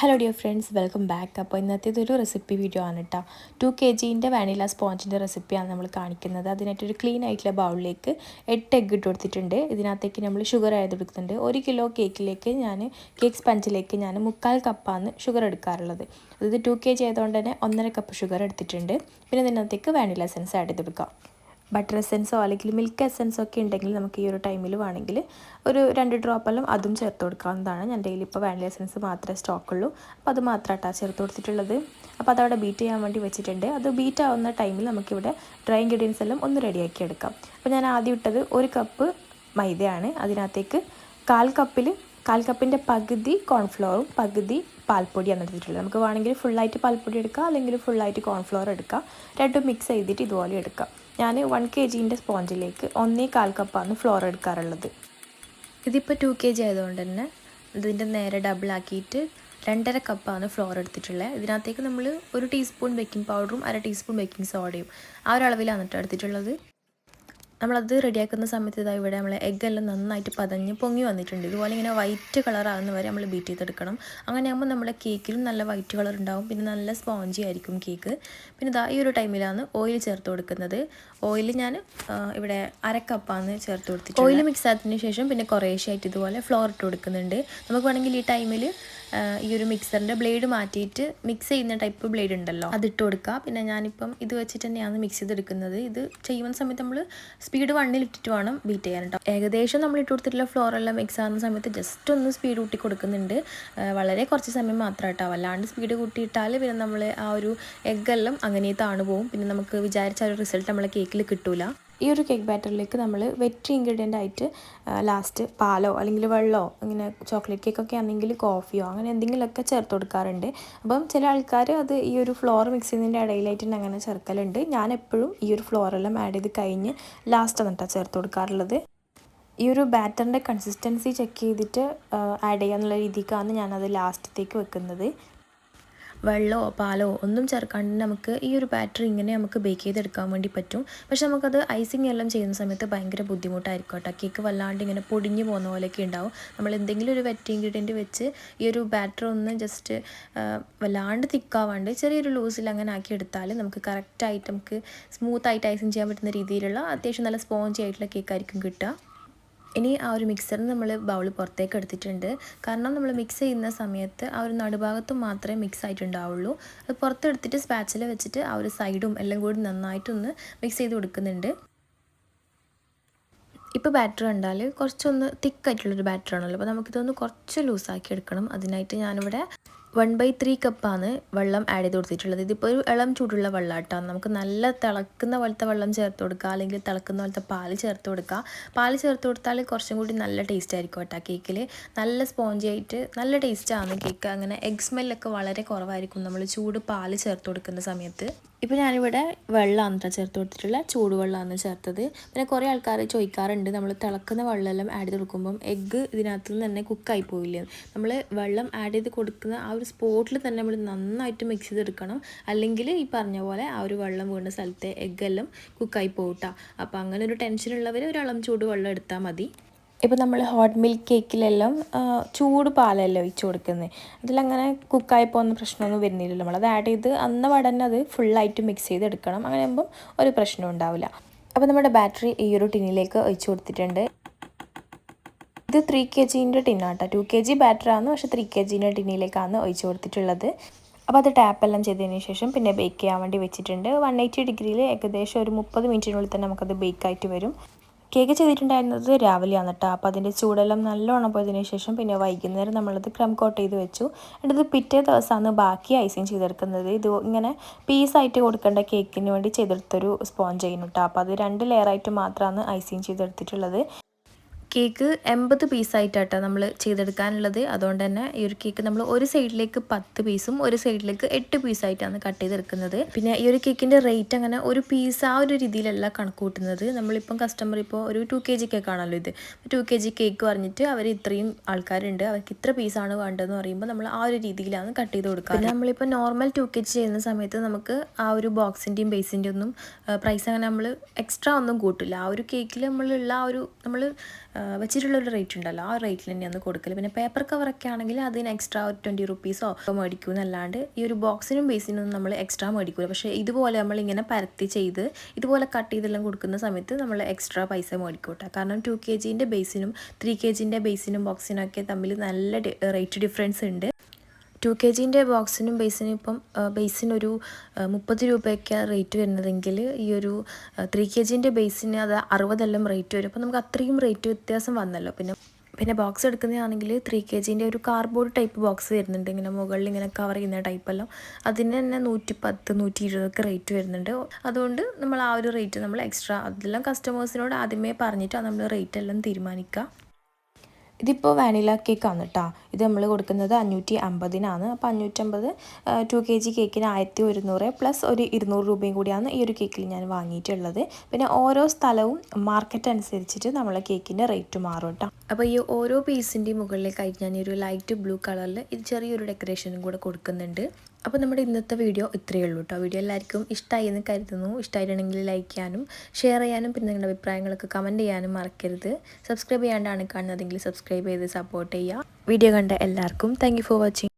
Hello dear friends welcome back അപ്പോൾ ഇന്നത്തെ ഒരു റെസിപ്പി വീഡിയോ ആണ് കേട്ടോ ടു കെ ജീന്റെ വാനില സ്പോഞ്ചിന്റെ റെസിപ്പിയാണ് നമ്മൾ കാണിക്കുന്നത്. അതിനായിട്ടൊരു ക്ലീൻ ആയിട്ടുള്ള ബൗളിലേക്ക് എട്ട് എഗ്ഗ് ഇട്ട് കൊടുത്തിട്ടുണ്ട്. ഇതിനകത്തേക്ക് നമ്മൾ ഷുഗർ ആയത് കൊടുക്കുന്നുണ്ട് ഒരു കിലോ കേക്കിലേക്ക് ഞാൻ കേക്ക് സ്പഞ്ചിലേക്ക് ഞാൻ മുക്കാൽ കപ്പാണ് ഷുഗർ എടുക്കാറുള്ളത്. അതായത് ടു കെ ജി ആയതുകൊണ്ട് തന്നെ ഒന്നര കപ്പ് ഷുഗർ എടുത്തിട്ടുണ്ട്. പിന്നെ ഇതിനകത്തേക്ക് വാനില സെൻസ് ആഡ് ചെയ്ത് കൊടുക്കാം ബട്ടർ എസെൻസോ അല്ലെങ്കിൽ മിൽക്ക് എസെൻസോ ഒക്കെ ഉണ്ടെങ്കിൽ നമുക്ക് ഈ ഒരു ടൈമിൽ വേണമെങ്കിൽ ഒരു രണ്ട് ഡ്രോപ്പ് ഡ്രോപ്പെല്ലാം അതും ചേർത്ത് കൊടുക്കാവുന്നതാണ്. ഞാൻ ഡെയിലി ഇപ്പോൾ വാനില എസെൻസ് മാത്രമേ സ്റ്റോക്കുള്ളൂ അപ്പോൾ അത് മാത്രമായിട്ടാണ് ചേർത്ത് കൊടുത്തിട്ടുള്ളത്. അപ്പോൾ അതവിടെ ബീറ്റ് ചെയ്യാൻ വേണ്ടി വെച്ചിട്ടുണ്ട്. അത് ബീറ്റ് ആവുന്ന ടൈമിൽ നമുക്കിവിടെ ഡ്രൈ ഇൻഗ്രീഡിയൻസ് എല്ലാം ഒന്ന് റെഡിയാക്കി എടുക്കാം. അപ്പോൾ ഞാൻ ആദ്യം ഇട്ടത് ഒരു കപ്പ് മൈദയാണ്. അതിനകത്തേക്ക് കാൽ കപ്പിൽ കാൽ കപ്പിന്റെ പകുതി കോൺഫ്ലോറും പകുതി പാൽപ്പൊടിയാണ് എടുത്തിട്ടുള്ളത്. നമുക്ക് വേണമെങ്കിൽ ഫുള്ളായിട്ട് പാൽപ്പൊടി എടുക്കാം അല്ലെങ്കിൽ ഫുള്ളായിട്ട് കോൺഫ്ലോർ എടുക്കാം. രണ്ടും മിക്സ് ചെയ്തിട്ട് ഇതുപോലെ എടുക്കാം. ഞാൻ വൺ കെ ജീന്റെ സ്പോഞ്ചിലേക്ക് ഒന്നേ കാൽ കപ്പാണ് ഫ്ലോർ എടുക്കാറുള്ളത്. ഇതിപ്പോൾ ടു കെ ജി ആയതുകൊണ്ട് തന്നെ ഇതിന്റെ നേരെ ഡബിൾ ആക്കിയിട്ട് രണ്ടര കപ്പാണ് ഫ്ലോർ എടുത്തിട്ടുള്ളത് ഇതിനകത്തേക്ക് നമ്മൾ ഒരു ടീസ്പൂൺ ബേക്കിംഗ് പൗഡറും അര ടീസ്പൂൺ ബേക്കിംഗ് സോഡയും ആ ഒരു അളവിലാണ് കേട്ടോ എടുത്തിട്ടുള്ളത്. നമ്മളത് റെഡിയാക്കുന്ന സമയത്ത് ഇതാ ഇവിടെ നമ്മൾ എഗ്ഗെല്ലാം നന്നായിട്ട് പതഞ്ഞ് പൊങ്ങി വന്നിട്ടുണ്ട്. ഇതുപോലെ ഇങ്ങനെ വൈറ്റ് കളർ ആകുന്ന വരെ നമ്മൾ ബീറ്റ് ചെയ്തെടുക്കണം. അങ്ങനെ ആകുമ്പോൾ നമ്മുടെ കേക്കിലും നല്ല വൈറ്റ് കളർ ഉണ്ടാവും. പിന്നെ നല്ല സ്പോഞ്ചി ആയിരിക്കും കേക്ക് പിന്നെ ഇതാ ഈ ഒരു ടൈമിലാണ് ഓയിൽ ചേർത്ത് കൊടുക്കുന്നത്. ഓയിൽ ഞാൻ ഇവിടെ അരക്കപ്പാന്ന് ചേർത്ത് കൊടുത്തിട്ട് ഓയിൽ മിക്സ് ആയതിനു ശേഷം പിന്നെ കുറേശ്ശായിട്ട് ഇതുപോലെ ഫ്ലോർ ഇട്ട് കൊടുക്കുന്നുണ്ട്. നമുക്ക് വേണമെങ്കിൽ ഈ ടൈമിൽ ഈ ഒരു മിക്സറിന്റെ ബ്ലേഡ് മാറ്റിയിട്ട് മിക്സ് ചെയ്യുന്ന ടൈപ്പ് ബ്ലേഡ് ഉണ്ടല്ലോ അതിട്ട് കൊടുക്കുക പിന്നെ ഞാനിപ്പം ഇത് വെച്ചിട്ട് തന്നെയാണ് മിക്സ് ചെയ്തെടുക്കുന്നത്. ഇത് ചെയ്യുന്ന സമയത്ത് നമ്മൾ സ്പീഡ് വണ്ണിൽ ഇട്ടിട്ട് വേണം ബീറ്റ് ചെയ്യാൻ കേട്ടോ ഏകദേശം നമ്മൾ ഇട്ട് കൊടുത്തിട്ടുള്ള ഫ്ലോറെല്ലാം മിക്സ് ആകുന്ന സമയത്ത് ജസ്റ്റ് ഒന്ന് സ്പീഡ് കൂട്ടി കൊടുക്കുന്നുണ്ട്. വളരെ കുറച്ച് സമയം മാത്രം കേട്ടോ അല്ലാണ്ട് സ്പീഡ് കൂട്ടിയിട്ടാൽ പിന്നെ നമ്മൾ ആ ഒരു എഗ്ഗെല്ലാം അങ്ങനെ താണു പോകും പിന്നെ നമുക്ക് വിചാരിച്ച ആ ഒരു റിസൾട്ട് നമ്മളെ കേക്കിൽ കിട്ടൂല. ഈ ഒരു കേക്ക് ബാറ്ററിലേക്ക് നമ്മൾ വെറ്റ് ഇൻഗ്രീഡിയന്റ് ആയിട്ട് ലാസ്റ്റ് പാലോ അല്ലെങ്കിൽ വെള്ളമോ ഇങ്ങനെ ചോക്ലേറ്റ് കേക്കൊക്കെ ആണെങ്കിൽ കോഫിയോ അങ്ങനെ എന്തെങ്കിലുമൊക്കെ ചേർത്ത് കൊടുക്കാറുണ്ട്. അപ്പം ചില ആൾക്കാർ അത് ഈ ഒരു ഫ്ലോർ മിക്സ് ചെയ്യുന്നതിന്റെ ഇടയിലായിട്ട് അങ്ങനെ ചേർക്കലുണ്ട്. ഞാൻ എപ്പോഴും ഈ ഒരു ഫ്ലോറെല്ലാം ആഡ് ചെയ്ത് കഴിഞ്ഞ് ലാസ്റ്റ് എന്നിട്ടാണ് ചേർത്ത് കൊടുക്കാറുള്ളത്. ഈ ഒരു ബാറ്ററിന്റെ കൺസിസ്റ്റൻസി ചെക്ക് ചെയ്തിട്ട് ആഡ് ചെയ്യാന്നുള്ള രീതിക്കാണ് ഞാനത് ലാസ്റ്റത്തേക്ക് വെക്കുന്നത്. വെള്ളമോ പാലോ ഒന്നും ചേർക്കാണ്ട് നമുക്ക് ഈ ഒരു ബാറ്ററി ഇങ്ങനെ നമുക്ക് ബേക്ക് ചെയ്തെടുക്കാൻ വേണ്ടി പറ്റും. പക്ഷെ നമുക്കത് ഐസിങ് എല്ലാം ചെയ്യുന്ന സമയത്ത് ഭയങ്കര ബുദ്ധിമുട്ടായിരിക്കും കേട്ടോ. കേക്ക് വല്ലാണ്ട് ഇങ്ങനെ പൊടിഞ്ഞു പോകുന്ന പോലെയൊക്കെ ഉണ്ടാവും. നമ്മൾ എന്തെങ്കിലും ഒരു വെറ്റ് ഇൻഗ്രീഡിയന്റ് വെച്ച് ഈ ഒരു ബാറ്റർ ഒന്ന് ജസ്റ്റ് വല്ലാണ്ട് തിക്കാവാണ്ട് ചെറിയൊരു ലൂസിൽ അങ്ങനെ ആക്കി എടുത്താൽ നമുക്ക് കറക്റ്റായിട്ട് നമുക്ക് സ്മൂത്തായിട്ട് ഐസിങ് ചെയ്യാൻ പറ്റുന്ന രീതിയിലുള്ള അത്യാവശ്യം നല്ല സ്പോഞ്ചി ആയിട്ടുള്ള കേക്കായിരിക്കും കിട്ടുക. ഇനി ആ ഒരു മിക്സർ നമ്മൾ ബൗൾ പുറത്തേക്ക് എടുത്തിട്ടുണ്ട്. കാരണം നമ്മൾ മിക്സ് ചെയ്യുന്ന സമയത്ത് ആ ഒരു നടുഭാഗത്തും മാത്രമേ മിക്സ് ആയിട്ടുണ്ടാവുള്ളൂ. അത് പുറത്തെടുത്തിട്ട് സ്പാച്ചിൽ വെച്ചിട്ട് ആ ഒരു സൈഡും എല്ലാം കൂടി നന്നായിട്ടൊന്ന് മിക്സ് ചെയ്ത് കൊടുക്കുന്നുണ്ട്. ഇപ്പോൾ ബാറ്റർ കണ്ടാൽ കുറച്ചൊന്ന് തിക്കായിട്ടുള്ളൊരു ബാറ്റർ ആണല്ലോ. അപ്പോൾ നമുക്കിതൊന്ന് കുറച്ച് ലൂസാക്കി എടുക്കണം. അതിനായിട്ട് ഞാനിവിടെ വൺ ബൈ ത്രീ കപ്പാണ് വെള്ളം ആഡ് ചെയ്ത് കൊടുത്തിട്ടുള്ളത്. ഇതിപ്പോൾ ഒരു ഇളം ചൂടുള്ള വെള്ളം കേട്ടോ നമുക്ക് നല്ല തിളക്കുന്ന പോലത്തെ വെള്ളം ചേർത്ത് കൊടുക്കുക അല്ലെങ്കിൽ തിളക്കുന്ന പോലത്തെ പാൽ ചേർത്ത് കൊടുക്കുക പാൽ ചേർത്ത് കൊടുത്താൽ കുറച്ചും കൂടി നല്ല ടേസ്റ്റ് ആയിരിക്കും കേട്ടോ കേക്കിൽ നല്ല സ്പോഞ്ചി ആയിട്ട് നല്ല ടേസ്റ്റാണ് കേക്ക് അങ്ങനെ എഗ് സ്മെല്ലൊക്കെ വളരെ കുറവായിരിക്കും നമ്മൾ ചൂട് പാൽ ചേർത്ത് കൊടുക്കുന്ന സമയത്ത്. ഇപ്പോൾ ഞാനിവിടെ വെള്ളമാണ് കേട്ടോ ചേർത്ത് കൊടുത്തിട്ടുള്ള ചൂടുവെള്ളമാണ് ചേർത്തത്. പിന്നെ കുറേ ആൾക്കാർ ചോദിക്കാറുണ്ട് നമ്മൾ തിളക്കുന്ന വെള്ളമെല്ലാം ആഡ് ചെയ്ത് കൊടുക്കുമ്പം എഗ്ഗ് ഇതിനകത്ത് നിന്ന് തന്നെ കുക്കായി പോയില്ലേ? നമ്മൾ വെള്ളം ആഡ് ചെയ്ത് കൊടുക്കുന്ന ആ ഒരു സ്പോട്ടിൽ തന്നെ നമ്മൾ നന്നായിട്ട് മിക്സ് ചെയ്തെടുക്കണം. അല്ലെങ്കിൽ ഈ പറഞ്ഞ പോലെ ആ ഒരു വെള്ളം വീണ സ്ഥലത്തെ എഗ്ഗെല്ലാം കുക്കായി പോകട്ടോ അപ്പോൾ അങ്ങനെ ഒരു ടെൻഷനുള്ളവർ ഒരളം ചൂട് വെള്ളം എടുത്താൽ മതി. ഇപ്പോൾ നമ്മൾ ഹോട്ട് മിൽക്ക് കേക്കിലെല്ലാം ചൂട് പാലല്ലേ ഒഴിച്ച് കൊടുക്കുന്നത് അതിലങ്ങനെ കുക്കായി പോകുന്ന പ്രശ്നമൊന്നും വരുന്നില്ലല്ലോ. അത് ആഡ് ചെയ്ത് അന്ന വടന്നെ അത് ഫുള്ളായിട്ട് മിക്സ് ചെയ്തെടുക്കണം. അങ്ങനെ ആകുമ്പം ഒരു പ്രശ്നം ഉണ്ടാവില്ല. അപ്പോൾ നമ്മുടെ ബാറ്ററി ഈ ഒരു ടിന്നിലേക്ക് ഒഴിച്ചു കൊടുത്തിട്ടുണ്ട്. ഇത് ത്രീ കെ ജീന്റെ ടിന്നാട്ടോ ടു കെ ജി ബാറ്ററാണ് പക്ഷേ ത്രീ കെ ജീന്റെ ടിന്നിലേക്കാണ് ഒഴിച്ചു കൊടുത്തിട്ടുള്ളത്. അപ്പോൾ അത് ടാപ്പെല്ലാം ചെയ്തതിന് ശേഷം പിന്നെ ബേക്ക് ചെയ്യാൻ വേണ്ടി വെച്ചിട്ടുണ്ട്. വൺ എയ്റ്റി ഡിഗ്രിയിൽ ഏകദേശം ഒരു മുപ്പത് മിനിറ്റിനുള്ളിൽ തന്നെ നമുക്കത് ബേക്കായിട്ട് വരും. കേക്ക് ചെയ്തിട്ടുണ്ടായിരുന്നത് രാവിലെയാണ് കേട്ടോ അപ്പോൾ അതിന്റെ ചൂടെല്ലാം നല്ലോണം പോയതിന് ശേഷം പിന്നെ വൈകുന്നേരം നമ്മളത് ക്രം കോട്ട് ചെയ്ത് വെച്ചു. എന്നിട്ട് പിറ്റേ ദിവസമാണ് ബാക്കി ഐസിങ് ചെയ്തെടുക്കുന്നത്. ഇത് ഇങ്ങനെ പീസായിട്ട് കൊടുക്കേണ്ട കേക്കിന് വേണ്ടി ചെയ്തെടുത്തൊരു സ്പോഞ്ച് ചെയ്യുന്നു കേട്ടോ അപ്പോൾ അത് രണ്ട് ലെയറായിട്ട് മാത്രമാണ് ഐസിങ് ചെയ്തെടുത്തിട്ടുള്ളത്. കേക്ക് എൺപത് പീസായിട്ടാട്ടോ നമ്മൾ ചെയ്തെടുക്കാനുള്ളത്. അതുകൊണ്ട് തന്നെ ഈ ഒരു കേക്ക് നമ്മൾ ഒരു സൈഡിലേക്ക് പത്ത് പീസും ഒരു സൈഡിലേക്ക് എട്ട് പീസായിട്ടാണ് കട്ട് ചെയ്തെടുക്കുന്നത്. പിന്നെ ഈ ഒരു കേക്കിന്റെ റേറ്റ് അങ്ങനെ ഒരു പീസ് ആ ഒരു രീതിയിലല്ല കണക്ക് കൂട്ടുന്നത് നമ്മളിപ്പം കസ്റ്റമർ ഇപ്പോൾ ഒരു ടു കെ ജി കേക്കാണല്ലോ ഇത്. ടു കെ ജി കേക്ക് പറഞ്ഞിട്ട് അവർ ഇത്രയും ആൾക്കാരുണ്ട്. അവർക്ക് ഇത്ര പീസാണ് വേണ്ടതെന്ന് പറയുമ്പോൾ നമ്മൾ ആ ഒരു രീതിയിലാണ് കട്ട് ചെയ്ത് കൊടുക്കുക പിന്നെ നമ്മളിപ്പോൾ നോർമൽ ടു കെ ജി ചെയ്യുന്ന സമയത്ത് നമുക്ക് ആ ഒരു ബോക്സിന്റെയും ബേസിന്റെയും ഒന്നും പ്രൈസ് അങ്ങനെ നമ്മൾ എക്സ്ട്രാ ഒന്നും കൂട്ടില്ല. ആ ഒരു കേക്കിൽ നമ്മളുള്ള ആ ഒരു നമ്മൾ വെച്ചിട്ടുള്ളൊരു റേറ്റ് ഉണ്ടല്ലോ. ആ റേറ്റിൽ തന്നെയാണ് കൊടുക്കൽ പിന്നെ പേപ്പർ കവറൊക്കെ ആണെങ്കിൽ അതിന് എക്സ്ട്രാ ഒരു ട്വന്റി റുപ്പീസോ മേടിക്കും എന്നല്ലാണ്ട് ഈ ഒരു ബോക്സിനും ബേസിനും നമ്മൾ എക്സ്ട്രാ മേടിക്കില്ല പക്ഷേ ഇതുപോലെ നമ്മൾ ഇങ്ങനെ പരത്തി ചെയ്ത് ഇതുപോലെ കട്ട് ചെയ്തെല്ലാം കൊടുക്കുന്ന സമയത്ത് നമ്മൾ എക്സ്ട്രാ പൈസ മേടിക്കും കാരണം ടു കെ ജിന്റെ ബേസിനും ത്രീ കെ ജിന്റെ ബേസിനും ബോക്സിനും ഒക്കെ തമ്മിൽ നല്ല റേറ്റ് ഡിഫറൻസ് ഉണ്ട്. ടു കെ ജീന്റെ ബോക്സിനും ബേസിനും ഇപ്പം ബേസിനൊരു മുപ്പത് രൂപയൊക്കെ റേറ്റ് വരുന്നതെങ്കിൽ ഈ ഒരു ത്രീ കെ ജീന്റെ ബേസിന് അത് അറുപതെല്ലാം റേറ്റ് വരും. അപ്പോൾ നമുക്ക് അത്രയും റേറ്റ് വ്യത്യാസം വന്നല്ലോ. പിന്നെ പിന്നെ ബോക്സ് എടുക്കുന്നതാണെങ്കിൽ ത്രീ കെ ജീന്റെ ഒരു കാർഡ്ബോർഡ് ടൈപ്പ് ബോക്സ് വരുന്നുണ്ട്. ഇങ്ങനെ മുകളിൽ ഇങ്ങനെ കവർ ചെയ്യുന്ന ടൈപ്പെല്ലാം അതിന് തന്നെ നൂറ്റി പത്ത് നൂറ്റി ഇരുപതൊക്കെ റേറ്റ് വരുന്നുണ്ട്. അതുകൊണ്ട് നമ്മൾ ആ ഒരു റേറ്റ് നമ്മൾ എക്സ്ട്രാ അതെല്ലാം കസ്റ്റമേഴ്സിനോട് ആദ്യമേ പറഞ്ഞിട്ട് നമ്മൾ റേറ്റ് എല്ലാം തീരുമാനിക്കുക. ഇതിപ്പോൾ വാനില കേക്കാണ് കേട്ടോ ഇത് നമ്മൾ കൊടുക്കുന്നത് അഞ്ഞൂറ്റി അമ്പതിനാണ് അപ്പോൾ അഞ്ഞൂറ്റമ്പത് ടു കെ ജി കേക്കിന് ആയിരത്തി ഒരുന്നൂറ് പ്ലസ് ഒരു ഇരുന്നൂറ് രൂപയും കൂടിയാണ് ഈ ഒരു കേക്കിൽ ഞാൻ വാങ്ങിയിട്ടുള്ളത്. പിന്നെ ഓരോ സ്ഥലവും മാർക്കറ്റ് അനുസരിച്ചിട്ട് നമ്മൾ കേക്കിന്റെ റേറ്റ് മാറും കേട്ടോ അപ്പോൾ ഈ ഓരോ പീസിന്റെയും മുകളിലേക്കായിട്ട് ഞാൻ ഈ ഒരു ലൈറ്റ് ബ്ലൂ കളറിൽ ഇത് ചെറിയൊരു ഡെക്കറേഷനും കൂടെ കൊടുക്കുന്നുണ്ട്. അപ്പോൾ നമ്മുടെ ഇന്നത്തെ വീഡിയോ ഇത്രയേ ഉള്ളൂ കേട്ടോ. വീഡിയോ എല്ലാവർക്കും ഇഷ്ടമായി എന്ന് കരുതുന്നു. ഇഷ്ടമായിട്ടുണ്ടെങ്കിൽ ലൈക്ക് ചെയ്യാനും ഷെയർ ചെയ്യാനും പിന്നെ നിങ്ങളുടെ അഭിപ്രായങ്ങളൊക്കെ കമന്റ് ചെയ്യാനും മറക്കരുത്. സബ്സ്ക്രൈബ് ചെയ്യാണ്ടാണ് കാണുന്നതെങ്കിൽ സബ്സ്ക്രൈബ് ചെയ്ത് സപ്പോർട്ട് ചെയ്യുക. വീഡിയോ കണ്ട എല്ലാവർക്കും താങ്ക് ഫോർ വാച്ചിങ്